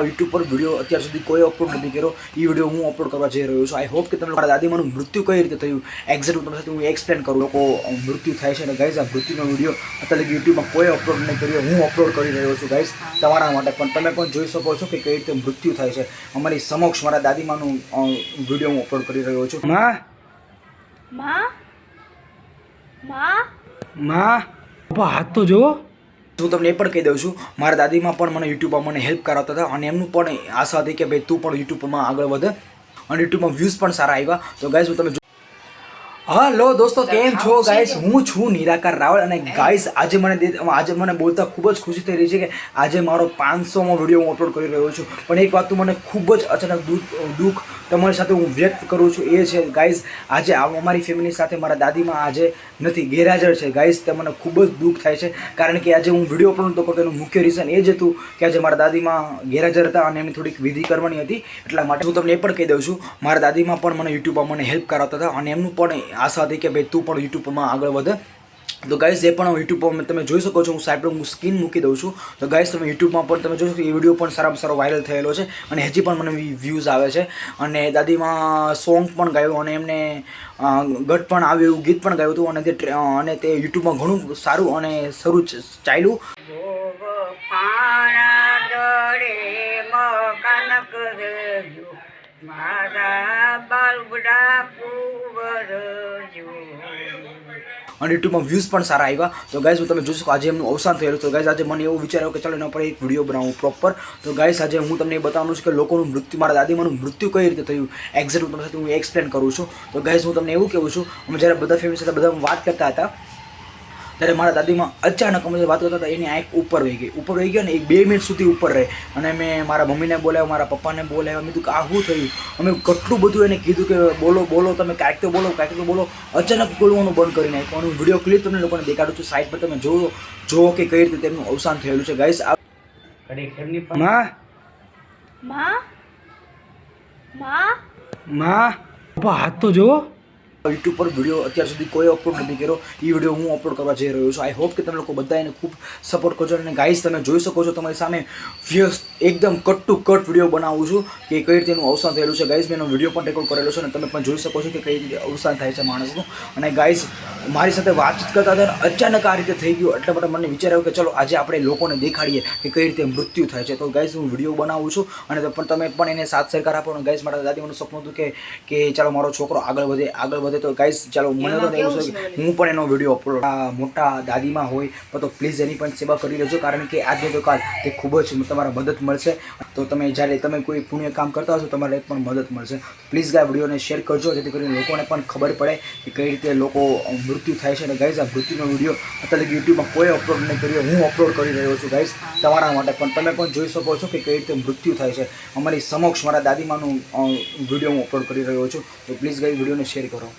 YouTube પર video અત્યાર સુધી કોઈ અપલોડ નથી કર્યો. એ વીડિયો હું અપલોડ કરવા જઈ રહ્યો છું. આઈ હોપ કે તમને મારા દાદીમાનું મૃત્યુ કઈ રીતે થયું એક્ઝેક્ટ તમારી સાથે હું એક્સપ્લેન કરું. લોકો મૃત્યુ થાય છે અને ગાઈઝ આ મૃત્યુનો વીડિયો અત્યારે યુટ્યુબમાં કોઈ અપલોડ નહીં કર્યો. હું અપલોડ કરી રહ્યો છું ગાઈઝ તમારા માટે. પણ તમે પણ જોઈ શકો છો કે કઈ રીતે મૃત્યુ થાય છે. અમારી સમક્ષ મારા દાદીમાનું વીડિયો હું અપલોડ કરી રહ્યો છું. માં? માં? માં? માં? પપ્પા હાથ તો જુઓ હું તમને એ પણ કહી દઉં છું, મારા દાદીમાં પણ મને યુટ્યુબમાં મને હેલ્પ કરાવતા હતા અને એમનું પણ આશા હતી કે ભાઈ તું પણ યુટ્યુબમાં આગળ વધે અને યુટ્યુબમાં વ્યૂઝ પણ સારા આવ્યા. તો ગાઈઝ હું તમે હલો દોસ્તો કેમ છો ગાઈસ હું છું નિરાકાર રાવળ અને ગાઈસ આજે મને આજે મને બોલતા ખૂબ જ ખુશી થઈ રહી છે કે આજે મારો પાંચસોમો વીડિયો હું અપલોડ કરી રહ્યો છું. પણ એક વાત મને ખૂબ જ અચાનક દુઃખ દુઃખ તમારી સાથે હું વ્યક્ત કરું છું એ છે ગાઈસ આજે આ અમારી ફેમિલી સાથે મારા દાદીમાં આજે નથી ગેરહાજર છે. ગાઈસ તે મને ખૂબ જ દુઃખ થાય છે. કારણ કે આજે હું વીડિયો અપલોડ નહોતો કરતો એનું મુખ્ય રીઝન એ જ હતું કે આજે મારા દાદીમાં ગેરહાજર હતા અને એમની થોડીક વિધિ કરવાની હતી. એટલા માટે હું તમને એ પણ કહી દઉં છું મારા દાદીમાં પણ મને યુટ્યુબમાં મને હેલ્પ કરાવતા હતા અને એમનું પણ આશા હતી કે ભાઈ તું પણ યુટ્યુબમાં આગળ વધે. તો ગાઈસ એ પણ યુટ્યુબ પર તમે જોઈ શકો છો, હું સાઈડ પર હું સ્ક્રીન મૂકી દઉં છું. તો ગાઈસ તમે યુટ્યુબમાં પણ તમે જોઈ શકો એ વીડિયો પણ સારામાં સારો વાયરલ થયેલો છે અને હજી પણ મને વ્યૂઝ આવે છે. અને દાદીમાં સોંગ પણ ગાયું અને એમને ગટ પણ આવ્યું, એવું ગીત પણ ગાયું હતું અને તે અને તે યુટ્યુબમાં ઘણું સારું અને શરૂ ચાલ્યું. મારા અને યુટ્યુબમાં વ્યૂઝ પણ સારા આવ્યા તો ગાઈઝ હું તમે જોઈ શકો આજે એમનું અવસાન થયેલું. તો ગાઈઝ આજે મને એવું વિચાર્યો કે ચાલો એના પર એક વીડિયો બનાવું પ્રોપર તો ગાઈઝ આજે હું તમને એ બતાવવાનું છું કે લોકોનું મૃત્યુ, મારા દાદીમાનું મૃત્યુ કઈ રીતે થયું? એક્ઝેક્ટ હું તમારી સાથે હું એક્સપ્લેન કરું છું. તો ગાઈઝ હું તમને એવું કહું છું, અમે જ્યારે બધા ફેમિલી સાથે બધા વાત કરતા હતા ત્યારે મારા દાદીમાં અચાનક અમે વાત કરતા હતા એની આંખ ઉપર વહી ગઈ. ઉપર વહી ગયો ને એક બે મિનિટ સુધી ઉપર રહે. અને મેં મારા મમ્મીને બોલાવ્યા મારા પપ્પાને બોલાવ્યા. મેં કીધું કે આ શું થયું? અમે કેટલું બધું એને કીધું કે બોલો બોલો તમે કાંઈક તો બોલો કાંઈક તો બોલો. અચાનક બોલવાનું બંધ કરી નાખ્યું. હું વીડિયો ક્લિપ તમને લોકોને દેખાડું છું. સાઈડ પર તમે જોવો જોવો કે કઈ રીતે તેમનું અવસાન થયેલું છે. ગાઈસ આ માં? માં? માં? માં? હાથ તો જુઓ. યુટ્યુબ પર વીડિયો અત્યાર સુધી કોઈ અપલોડ નથી કર્યો. એ વીડિયો હું અપલોડ કરવા જઈ રહ્યો છું. આઈ હોપ કે તમે લોકો બધા એને ખૂબ સપોર્ટ કરજો અને ગાઈઝ તમે જોઈ શકો છો તમારી સામે વ્યસ્ત, એકદમ કટ ટુ કટ વીડિયો બનાવું છું કે કઈ રીતે એનું અવસાન થયેલું છે. ગાઈઝ મેં એનો વીડિયો પણ રેકોર્ડ કરેલો છે અને તમે પણ જોઈ શકો છો કે કઈ રીતે અવસાન થાય છે માણસનું. અને ગાઈઝ મારી સાથે વાતચીત કરતા હતા અચાનક આ રીતે થઈ ગયું. એટલે માટે મને વિચાર આવ્યો કે ચલો આજે આપણે લોકોને દેખાડીએ કે કઈ રીતે મૃત્યુ થાય છે. તો ગાઈઝ હું વીડિયો બનાવું છું અને પણ તમે પણ એને સાથ સહકાર આપો અને ગાઈઝ મારા દાદીમાનું સપનું હતું કે કે ચાલો મારો છોકરો આગળ વધે આગળ વધે. તો ગાઈઝ ચાલો મને તો એવું છે કે હું પણ એનો વીડિયો અપલોડ મોટા દાદીમાં હોય તો પ્લીઝ એની પણ સેવા કરી લેજો. કારણ કે આજે તો કાલ તે ખૂબ જ તમારા મદદ મળશે. તો તમે જ્યારે તમે કોઈ પુણ્ય કામ કરતા હશો તમારે પણ મદદ મળશે. પ્લીઝ ગાય વિડીયોને શેર કરજો જેથી કરીને લોકોને પણ ખબર પડે કે કઈ રીતે લોકો મૃત્યુ થાય છે અને ગાઈઝ આ મૃત્યુનો વીડિયો અત્યારે યુટ્યુબમાં કોઈ અપલોડ નહીં કર્યો, હું અપલોડ કરી રહ્યો છું ગાઈઝ તમારા માટે. પણ તમે પણ જોઈ શકો છો કે કઈ રીતે મૃત્યુ થાય છે. અમારી સમક્ષ મારા દાદીમાનું વીડિયો હું અપલોડ કરી રહ્યો છું. તો પ્લીઝ ગાઈ વિડીયોને શેર કરો.